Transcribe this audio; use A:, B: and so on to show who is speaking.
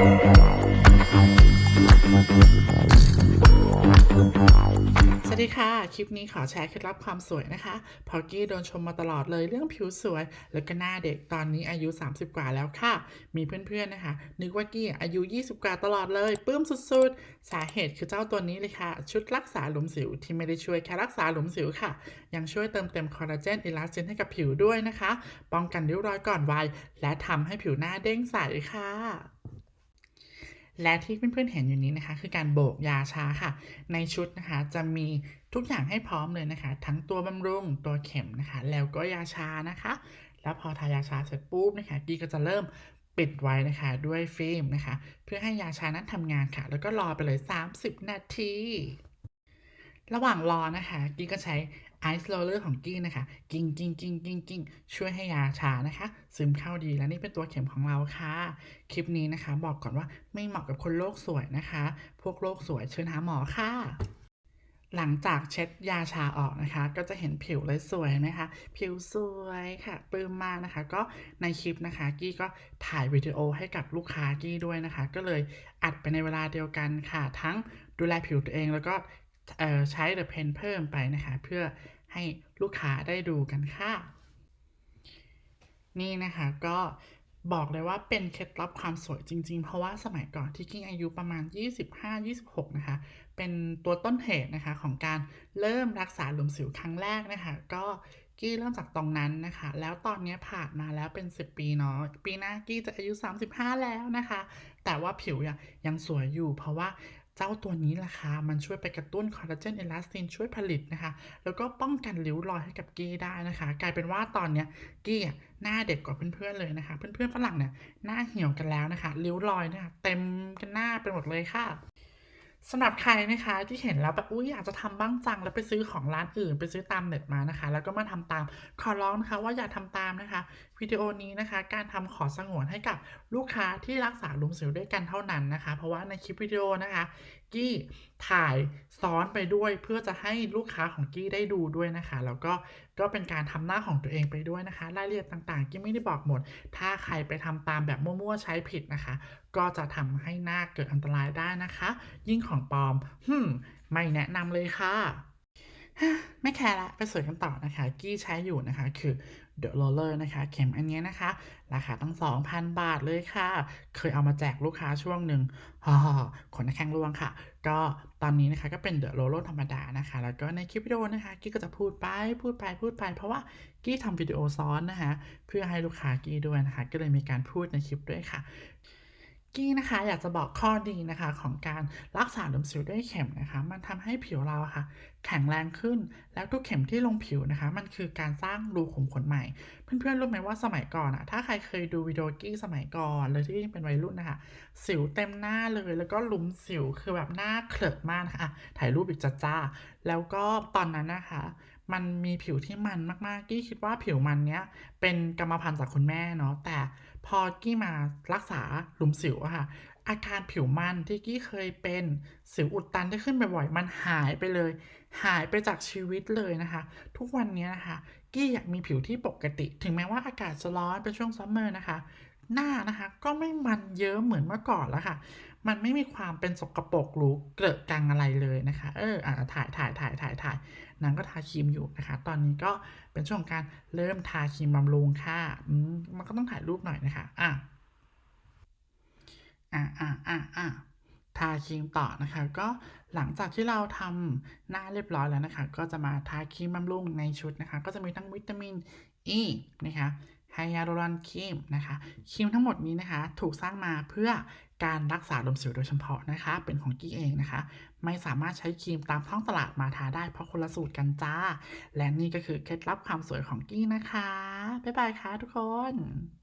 A: สวัสดีค่ะ คลิปนี้ขอแชร์เคล็ดลับความสวยนะคะ พอกี้โดนชมมาตลอดเลยเรื่องผิวสวย แล้วก็หน้าเด็กตอนนี้อายุ 30 กว่าแล้วค่ะ มีเพื่อนๆนะคะ นึกว่ากี้อายุ 20 กว่าตลอดเลยปื้มสุดๆ สาเหตุคือเจ้าตัวนี้เลยค่ะ ชุดรักษาหลุมสิวที่ไม่ได้ช่วยแค่รักษาหลุมสิวค่ะ ยังช่วยเติมเต็มคอลลาเจนอิลาสตินให้กับผิวด้วยนะคะ ป้องกันริ้วรอยก่อนวัยและทำให้ผิวหน้าเด้งใสค่ะ และที่เพื่อนๆเห็นอยู่นี้นะคะ คือการโบกยาชาค่ะ ในชุดนะคะจะมีทุกอย่างให้พร้อมเลยนะคะ ทั้งตัวบำรุงตัวเข็มนะคะ แล้วก็ยาชานะคะ แล้วพอทายาชาเสร็จปุ๊บนะคะกีก็จะเริ่มปิดไว้นะคะด้วยฟิล์มนะคะ เพื่อให้ยาชานั้นทำงานค่ะ แล้วก็รอไปเลย 30 นาที ระหว่างรอนะคะ กีก็ใช้ ไอซ์โรลเลอร์ของกี้นะคะ กิ้งกิ้งกิ้งกิ้งกิ้งช่วยให้ยาชานะคะ ซึมเข้าดีและนี่เป็นตัวเข็มของเราค่ะ คลิปนี้นะคะ บอกก่อนว่าไม่เหมาะกับคนโลกสวยนะคะ พวกโลกสวยเชิญหาหมอค่ะหลังจากเช็ดยาชาออกนะคะ ก็จะเห็นผิวเลยสวยไหมคะ ผิวสวยค่ะปลื้มมากนะคะ ก็ในคลิปนะคะ กี้ก็ถ่ายวิดีโอให้กับลูกค้ากี้ด้วยนะคะ ก็เลยอัดไปในเวลาเดียวกันค่ะ ทั้งดูแลผิวตัวเองแล้วก็ ใช้ The Pen เพิ่มไปนะคะ เพื่อให้ลูกค้าได้ดูกันค่ะ นี่นะคะก็บอกเลยว่าเป็นเคล็ดลับความสวยจริง ๆ เพราะว่าสมัยก่อนที่กิ้งอายุประมาณ 25-26 นะคะ เป็นตัวต้นเหตุนะคะของการเริ่มรักษาหลุมสิวครั้งแรกนะคะ ก็กี้เริ่มจากตรงนั้นนะคะ แล้วตอนนี้ผ่านมาแล้วเป็น 10 ปีเนาะ ปีหน้ากี้จะอายุ 35 แล้วนะคะ แต่ว่าผิวยังยังสวยอยู่ เพราะว่า เจ้าตัวนี้นะคะมันช่วยไปกระตุ้นคอลลาเจนเอลาสตินช่วยผลิตนะคะ แล้วก็ป้องกันริ้วรอยให้กับกี้ได้นะคะ กลายเป็นว่าตอนเนี้ยกี้หน้าเด็กกว่าเพื่อนๆเลยนะคะ เพื่อนๆฝรั่งเนี่ยหน้าเหี่ยวกันแล้วนะคะริ้วรอยเนี่ยเต็มกันหน้าไปหมดเลยค่ะ สำหรับใครนะคะที่เห็นแล้วแบบอุ้ยอยากจะทำบ้างจังแล้วไปซื้อของร้านอื่น ไปซื้อตามเน็ตมานะคะ แล้วก็มาทำตามขอร้องนะคะ ว่าอย่าทำตามนะคะวิดีโอนี้นะคะ การทำขอสงวนให้กับลูกค้าที่รักษาลุมสิวด้วยกันเท่านั้นนะคะ เพราะว่าในคลิปวิดีโอนะคะกี้ ถ่ายซ้อนไปด้วยเพื่อจะให้ลูกค้าของกี้ได้ดูด้วยนะคะ แล้วก็ก็เป็นการทำหน้าของตัวเองไปด้วยนะคะ รายละเอียดต่างๆ กี้ไม่ได้บอกหมด ถ้าใครไปทำตามแบบมั่วๆใช้ผิดนะคะ ก็จะทำให้หน้าเกิดอันตรายได้นะคะ ยิ่งของปลอมหึมไม่แนะนำเลยค่ะ ไม่แคร์ละไปสวยกันต่อนะคะ กี้ใช้อยู่นะคะ คือ The Roller นะคะ เข็มอันนี้นะคะ ราคาตั้ง 2,000 บาทเลยค่ะ เคยเอามาแจกลูกค้าช่วงหนึ่งฮ่าขนแข้งร่วงค่ะ ก็ตอนนี้นะคะก็เป็น The Roller ธรรมดานะคะ แล้วก็ในคลิปวิดีโอนะคะ กี้ก็จะพูดไปพูดไปพูดไป เพราะว่ากี้ทำวิดีโอซ้อนนะคะ เพื่อให้ลูกค้ากี้ด้วยนะคะ ก็เลยมีการพูดในคลิปด้วยค่ะ กี้นะคะอยากจะบอกข้อดีนะคะของการรักษาลุมสิวด้วยเข็มนะคะ มันทำให้ผิวเราะค่ะ แข็งแรงขึ้น แล้วทุกเข็มที่ลงผิวนะคะ มันคือการสร้างรูขุมขนใหม่ เพื่อนๆรู้ไหมว่าสมัยก่อนอะถ้าใครเคยดูวิดีโอกี้สมัยก่อนเลยที่ยังเป็นวัยรุ่นนะคะ สิวเต็มหน้าเลยแล้วก็หลุมสิวคือแบบหน้าเคลิกมากนะคะ่ะถ่ายรูปอีกจ้าแล้วก็ตอนนั้นนะคะ มันมีผิวที่มันมากๆ กี้คิดว่าผิวมันเนี้ยเป็นกรรมพันธุ์จากคุณแม่เนาะ แต่พอกี้มารักษาหลุมสิวอะค่ะ อาการผิวมันที่กี้เคยเป็นสิวอุดตันที่ขึ้นบ่อยๆ มันหายไปเลย หายไปจากชีวิตเลยนะคะ ทุกวันนี้นะคะกี้อยากมีผิวที่ปกติ ถึงแม้ว่าอากาศจะร้อนเป็นช่วงซัมเมอร์นะคะ หน้านะคะก็ไม่มันเยอะเหมือนเมื่อก่อนแล้วค่ะ มันไม่มีความเป็นสกปรกหรือเกลอะกังอะไรเลยนะคะ เอออะถ่ายถ่ายถ่ายถ่ายถ่ายนางก็ทาครีมอยู่นะคะ ตอนนี้ก็เป็นช่วงการเริ่มทาครีมบำรุงค่ะอืมมันก็ต้องถ่ายรูปหน่อยนะคะ อะอะอะอะอะทาครีมต่อนะคะ ก็หลังจากที่เราทำหน้าเรียบร้อยแล้วนะคะ ก็จะมาทาครีมบำรุงในชุดนะคะ ก็จะมีทั้งวิตามินอ e ีนะคะ ไฮยาลูรอนครีมนะคะครีมทั้งหมดนี้นะคะถูกสร้างมาเพื่อการรักษาลมสิวโดยเฉพาะนะคะ เป็นของกี้เองนะคะ ไม่สามารถใช้ครีมตามท้องตลาดมาทาได้เพราะคนละสูตรกันจ้า และนี่ก็คือเคล็ดลับความสวยของกี้นะคะ บ๊ายบายค่ะทุกคน